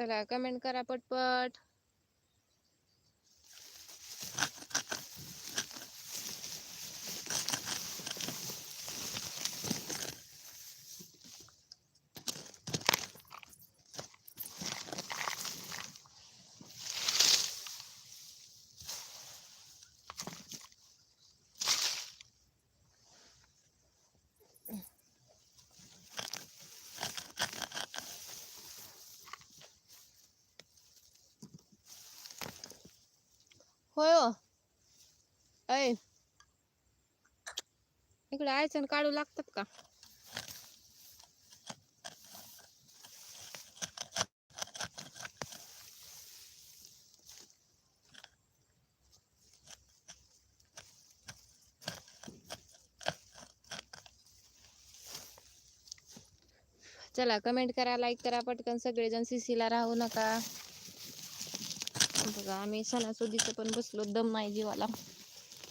चला कमेंट करा पटपट. होय अय ऐ. इकडे आयचन काढू लागतात का? चला कमेंट करा लाईक करा पटकन सगळेजण सीसीला राहू नका. बघा आम्ही सणासुदीचं पण बसलो दम नाही जीवाला.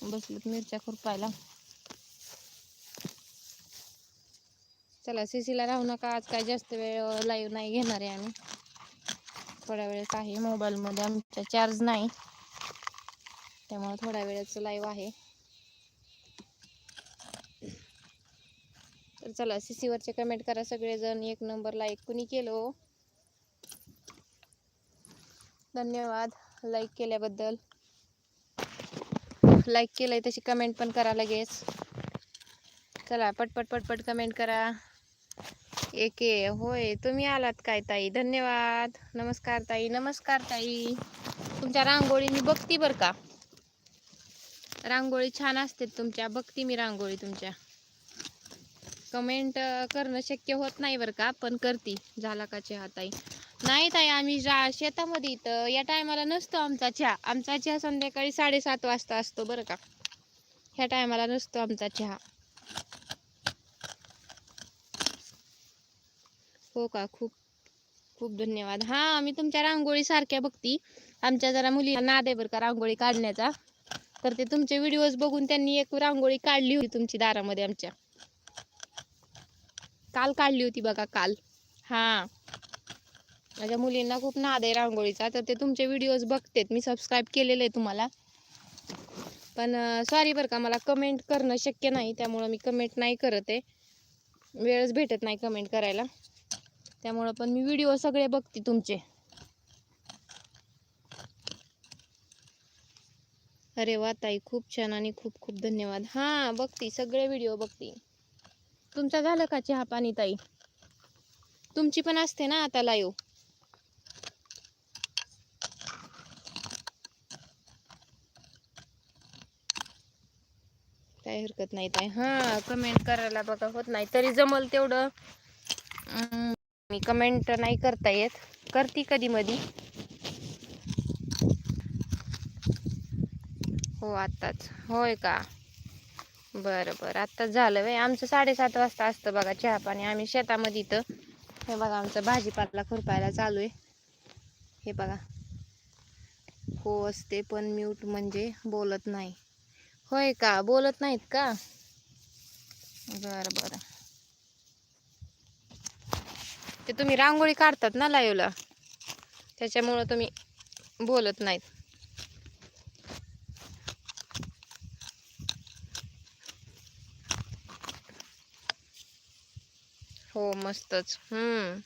बसलोत मिरच्या खुरपायला. चला सीसीला राहू नका आज काय जास्त वेळ लाईव्ह नाही घेणार आहे आम्ही. थोड्या वेळेस आहे मोबाईलमध्ये आमचा चार्ज नाही. त्यामुळे थोड्या वेळेच लाईव्ह आहे. तर चला सीसीवरचे कमेंट करा सगळेजण. एक नंबर लाईक कुणी केलो हो? धन्यवाद. लाईक केल्याबद्दल. लाईक केलंय तशी कमेंट पण करा लगेच. चला पटपट पटपट कमेंट करा. एके होय तुम्ही आलात काय ताई? धन्यवाद. नमस्कार ताई नमस्कार ताई. तुमच्या रांगोळी मी बघती बर का? रांगोळी छान असते तुमच्या. बघती मी रांगोळी तुमच्या. कमेंट करणं शक्य होत नाही बरं का? पण करती. झाला का चहा ताई? नाही ताई आम्ही जा शेतामध्ये इथं या टायमाला नसतो आमचा चहा. आमचा चहा संध्याकाळी साडेसात वाजता असतो बरं का. ह्या टायमाला नसतो आमचा चहा. हो का? खूप खूप धन्यवाद. हा आम्ही तुमच्या रांगोळी सारख्या बघती. आमच्या जरा मुलीला नाद आहे बरं का रांगोळी काढण्याचा. तर ते तुमचे व्हिडिओज बघून त्यांनी एक रांगोळी काढली होती तुमची दारामध्ये आमच्या. काल काढली होती बघा काल. हा. माझ्या मुलींना खूप नाद आहे रांगोळीचा तर ते तुमचे व्हिडिओज बघतेत. मी सबस्क्राईब केलेले आहे तुम्हाला. पण सॉरी बरं का मला कमेंट करणं शक्य नाही त्यामुळं मी कमेंट नाही करत आहे. वेळच भेटत नाही कमेंट करायला. त्यामुळं पण मी व्हिडिओ सगळे बघते तुमचे. अरे वा ताई खूप छान आणि खूप खूप धन्यवाद. हां बघती सगळे व्हिडिओ बघती. तुमचा झालं का चहा पाणी ताई? तुमची पण असते ना आता लाईव्ह काय हरकत नाही ताई. हा कमेंट करायला बघा होत नाही. तरी जमल तेवढं. मी कमेंट नाही करता येत. करती कधी मधी. हो आत्ताच. होय का? बरं बरं. आत्ताच झालं वे आमचं साडेसात वाजता असतं बघा चहा पाणी. आम्ही शेतामध्ये इथं. हे बघा आमचं भाजीपाला खुरपायला चालू आहे. हे बघा. हो असते पण म्यूट म्हणजे बोलत नाही. होय का? बोलत नाहीत का? बरं बरं. ते तुम्ही रांगोळी काढतात ना लाईव्हला? त्याच्यामुळं तुम्ही बोलत नाहीत. हो मस्तच. हम्म.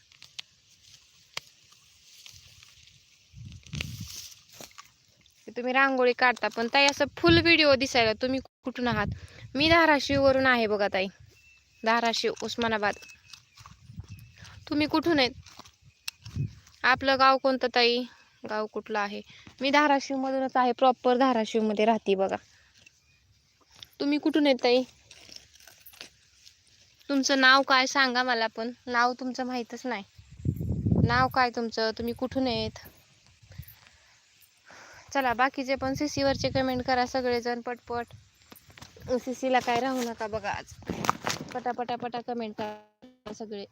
तुम्ही रांगोळी काढता पण ताई असं फुल व्हिडिओ दिसायला तुम्ही कुठून आहात? मी धाराशिववरून आहे बघा ताई. धाराशिव उस्मानाबाद. तुम्ही कुठून आहेत? आपलं गाव कोणतं ताई? गाव कुठलं आहे? मी धाराशिवमधूनच आहे प्रॉपर धाराशिवमध्ये राहते बघा. तुम्ही कुठून आहेत ताई? तुमचं नाव काय सांगा मला पण. नाव तुमचं माहीतच नाही. नाव काय तुमचं? तुम्ही कुठून आहेत? चला बाकीचे पण सी वरचे कमेंट करा सगळेजण पटपट. सी ला काय राहू नका बघा आज. पटापटा पटा कमेंट करा सगळे.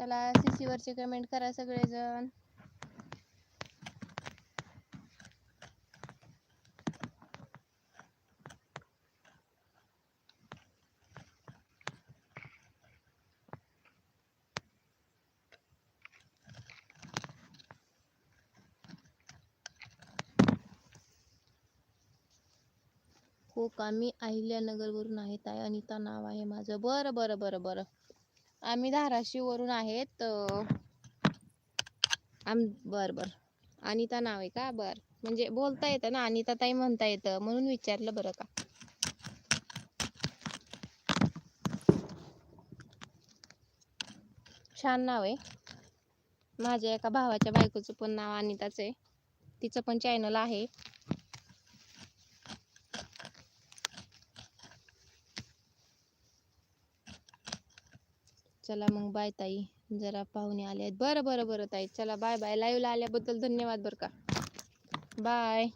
चला CC वरचे कमेंट करा सगळेजण. हो का? मी अहिल्यानगरवरून आहे ताई अनिता नाव आहे माझं. बरं बरं बरं बरं. आम्ही धाराशिववरून आहेत आम बरं बरं. अनिता नाव आहे का? बरं. म्हणजे बोलता येतं ना अनिता ताई म्हणता येतं. म्हणून विचारलं बरं का? छान नाव आहे. माझ्या एका भावाच्या बायकोचं पण नाव अनिताच आहे. तिचं पण चॅनल आहे. चला मग बाय ताई. जरा पाहुणे आले आहेत. बरं बरं बरं ताई. चला बाय बाय लाईव्हला आल्याबद्दल धन्यवाद बरं का. बाय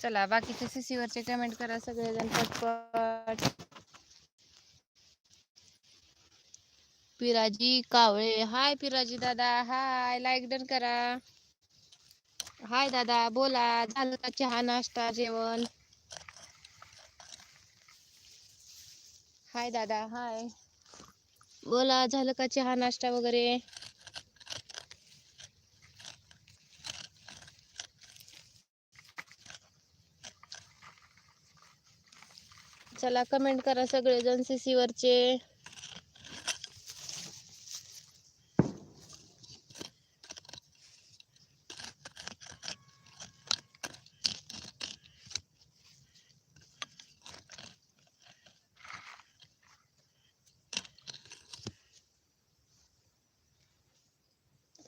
चला बाकीचे सी वरचे कमेंट करा सगळेजण पटपट. पिराजी कावळे. हाय पिराजी दादा. हाय. लाईक डन करा. हाय दादा. बोला. झालं का चहा नाश्ता जेवण? हाय दादा. हाय. बोला. झालं का चहा नाश्ता वगैरे? चला कमेंट करा सगळेजण वरचे.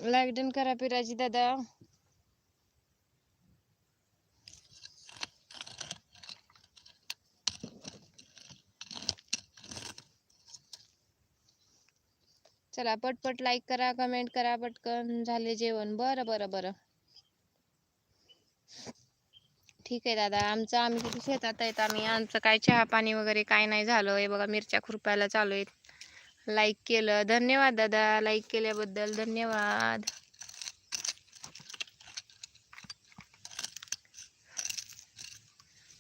लाईक डन करा पिराजी दादा. चला पटपट लाईक करा कमेंट करा पटकन झाले जेवण. बरं बरं बरं. ठीक आहे दादा आमचं आम्ही तिथे शेतात आहेत आम्ही आमचं काय चहा पाणी वगैरे काय नाही झालं. हे बघा मिरच्या खुरपायला चालू आहेत. लाईक केलं. धन्यवाद दादा. लाईक केल्याबद्दल धन्यवाद.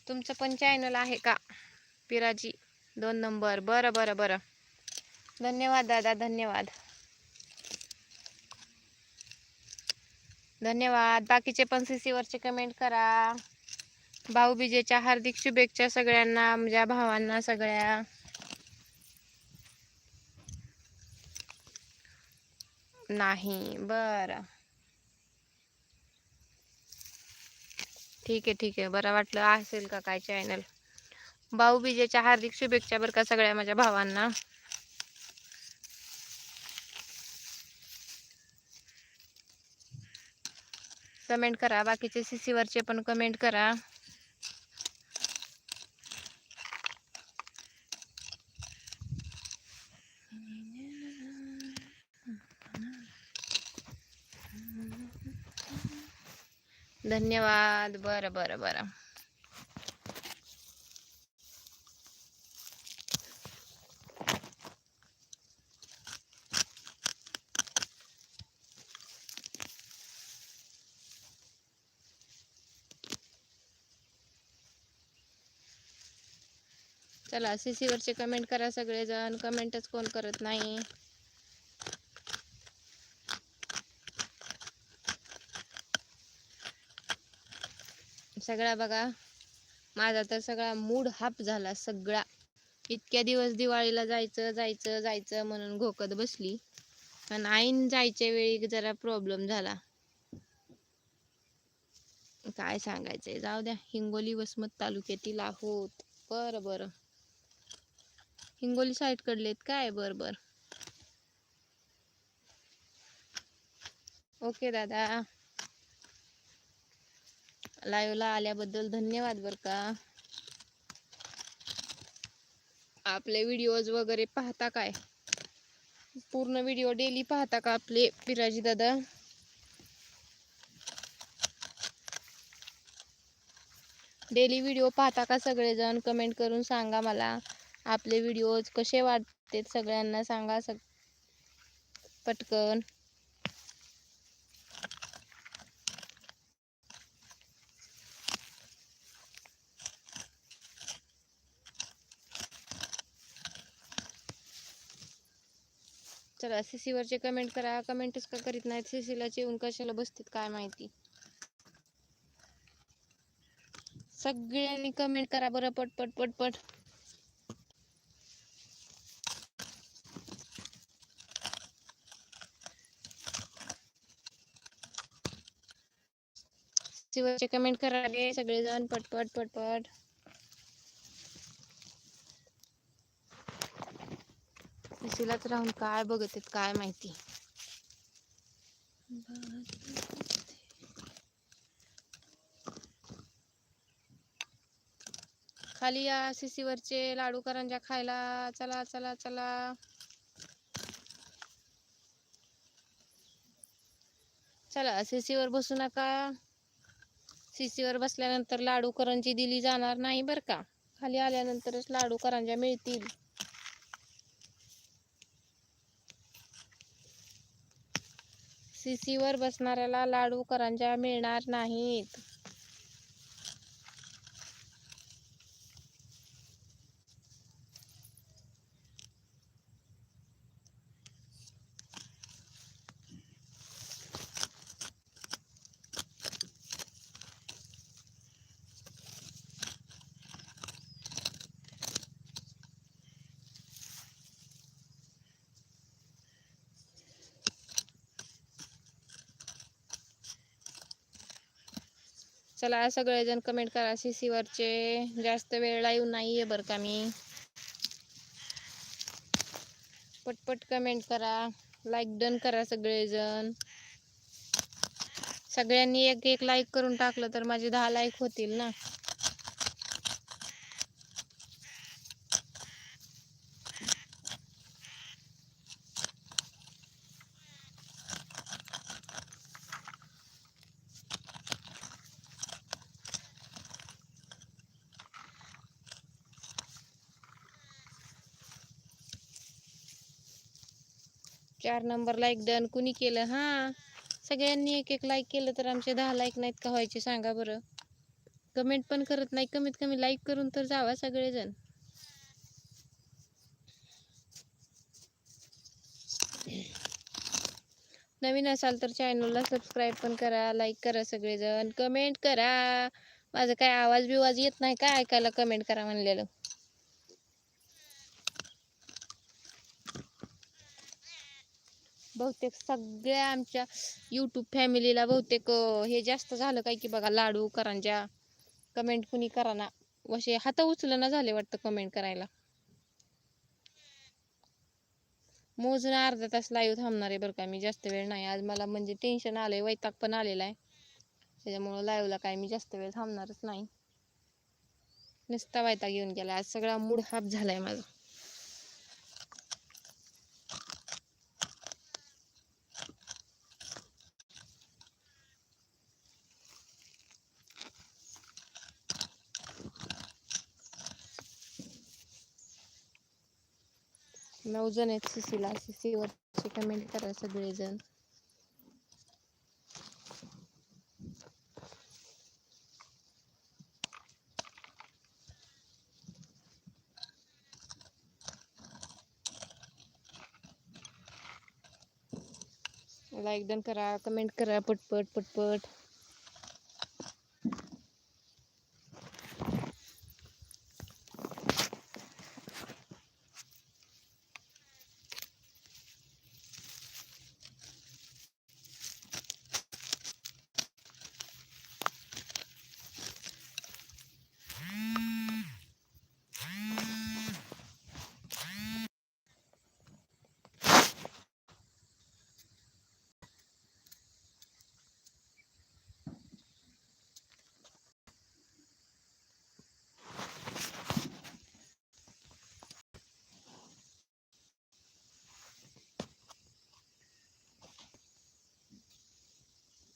तुमचं पण चॅनल आहे का? पिराजी दोन नंबर बरं बरं बरं. धन्यवाद दादा. धन्यवाद. धन्यवाद. बाकीचे पण सी सीवरचे कमेंट करा. भाऊबीजेच्या हार्दिक शुभेच्छा सगळ्यांना माझ्या भावांना सगळ्या. नाही. बरं. ठीक आहे ठीक आहे. बरं वाटलं असेल का काय चॅनल भाऊबीजेच्या हार्दिक शुभेच्छा बरं का सगळ्या माझ्या भावांना. कमेंट करा बाकीचे सीसीवरचे पण कमेंट करा. धन्यवाद. बरं बरं बरं. चला सी वरचे कमेंट करा सगळेजण. कमेंटच कोण करत नाही? सगळा बघा. माझा तर सगळा मूड हाप झाला सगळा. इतक्या दिवस दिवाळीला जायचं जायचं जायचं म्हणून घोकत बसली. पण आईन जायच्या वेळी जरा प्रॉब्लेम झाला. काय सांगायचंय? जाऊ द्या. हिंगोली वसमत तालुक्यातील आहोत. बरं बरं. हिंगोली साईड कडलेत काय? बर बर. ओके दादा. लाईव्हला आल्याबद्दल धन्यवाद बर का. आपले व्हिडिओज वगैरे पाहता काय? पूर्ण व्हिडिओ डेली पाहता का आपले पिराजी दादा? डेली व्हिडिओ पाहता का सगळेजण? कमेंट करून सांगा मला. आपले व्हिडिओज कसे वाटते सगळ्यांना सांगा सग पटकन. चला सी वरचे कमेंट करा. कमेंटच का करीत नाहीत? सीसीला येऊन कशाला बसतात काय माहिती? सगळ्यांनी कमेंट करा बरं पटपट पटपट शिवाचे कमेंट करा रे सगळेजण. पटपट पटपट एसीलाच राहून काय बघत आहेत काय माहिती. खाली या सीसी वरचे लाडू करंजा खायला चला चला चला. चला सीसी वर बसू नका. सीसी वर बसल्यानंतर लाडू करंजी दिली जाणार नाही बर का. खाली आल्यानंतरच लाडू करंजा मिळतील. सीसीवर बसणाऱ्याला लाडू करंजा मिळणार नाहीत. चला सगळेजण कमेंट करा. सी वरचे जास्त वेळ लाईव्ह नाहीये बरं का मी. पटपट कमेंट करा. लाईक डन करा सगळेजण. सगळ्यांनी एक एक लाईक करून टाकलं तर माझे दहा लाईक होतील ना. चार नंबर लाईक डन कुणी केलं? हा. सगळ्यांनी एक एक लाईक केलं तर आमचे दहा लाईक नाहीत का व्हायचे? सांगा बरं. कमेंट पण करत नाही. कमीत कमी लाईक करून तर जावा सगळेजण. नवीन असाल तर चॅनलला सबस्क्राईब पण करा लाईक करा सगळेजण. कमेंट करा. माझा काय आवाज बिवाज येत नाही काय ऐकायला? कमेंट करा म्हणलेलं. बहुतेक सगळ्या आमच्या यूट्यूब फॅमिलीला बहुतेक हे जास्त झालं काय की बघा लाडू करांच्या कमेंट कुणी करा ना वसे हात उचलना झाले वाटतं कमेंट करायला. मोजून अर्धा तास लाईव्ह थांबणार आहे बरं का मी जास्त वेळ नाही. आज मला म्हणजे टेन्शन आलंय वैताग पण आलेला आहे. त्याच्यामुळं लाईव्हला काय मी जास्त वेळ थांबणारच नाही. नुसता वैताग येऊन गेला आज सगळा मूड हाफ झालाय माझा. नऊ जण आहेत सीसीला कमेंट करा सगळेजण लाईक डन करा कमेंट करा पटपट पटपट